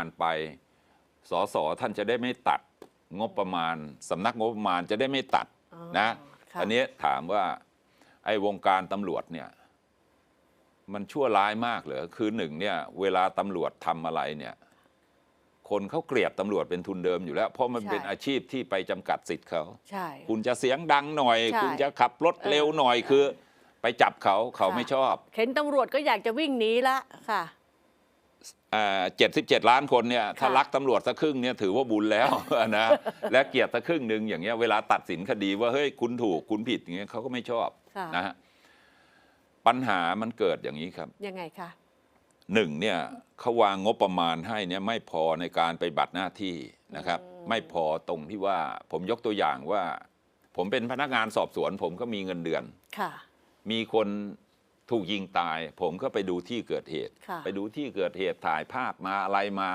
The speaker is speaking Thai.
านไป สสท่านจะได้ไม่ตัดงบประมาณสำนักงบประมาณจะได้ไม่ตัดอ๋อนะค่ะอันนี้ถามว่าไอ้วงการตำรวจเนี่ย มันชั่วร้ายมากเหรอคือหนึ่งเนี่ย เวลาตำรวจทำอะไรเนี่ย คนเขาเกลียดตำรวจเป็นทุนเดิมอยู่แล้ว เพราะมันเป็นอาชีพที่ไปจำกัดสิทธิ์เขาใช่คุณจะเสียงดังหน่อยใช่คุณจะขับรถเร็วหน่อยเออคือ ไปจับเขาเขาค่ะไม่ชอบ เห็นตำรวจก็อยากจะวิ่งหนีละค่ะ เจ็ดสิบเจ็ดล้านคนเนี่ยถ้าค่ะรักตำรวจสักครึ่งเนี่ยถือว่าบุญแล้วนะและเกลียดสักครึ่งหนึ่งอย่างเงี้ยเวลาตัดสินคดีว่าเฮ้ยคุณถูกคุณผิดอย่างเงี้ยเขาก็ไม่ชอบค่ะนะฮะปัญหามันเกิดอย่างนี้ครับ ยังไงคะหนึ่งเนี่ยเขาวางงบประมาณให้เนี่ยไม่พอในการไปบัตรหน้าที่นะครับอืมไม่พอตรงที่ว่าผมยกตัวอย่างว่า ผมเป็นพนักงานสอบสวน ผมก็มีเงินเดือนค่ะ มีคน ถูกยิงตาย ผมก็ไปดูที่เกิดเหตุค่ะไปดูที่เกิดเหตุถ่ายภาพมาอะไรมา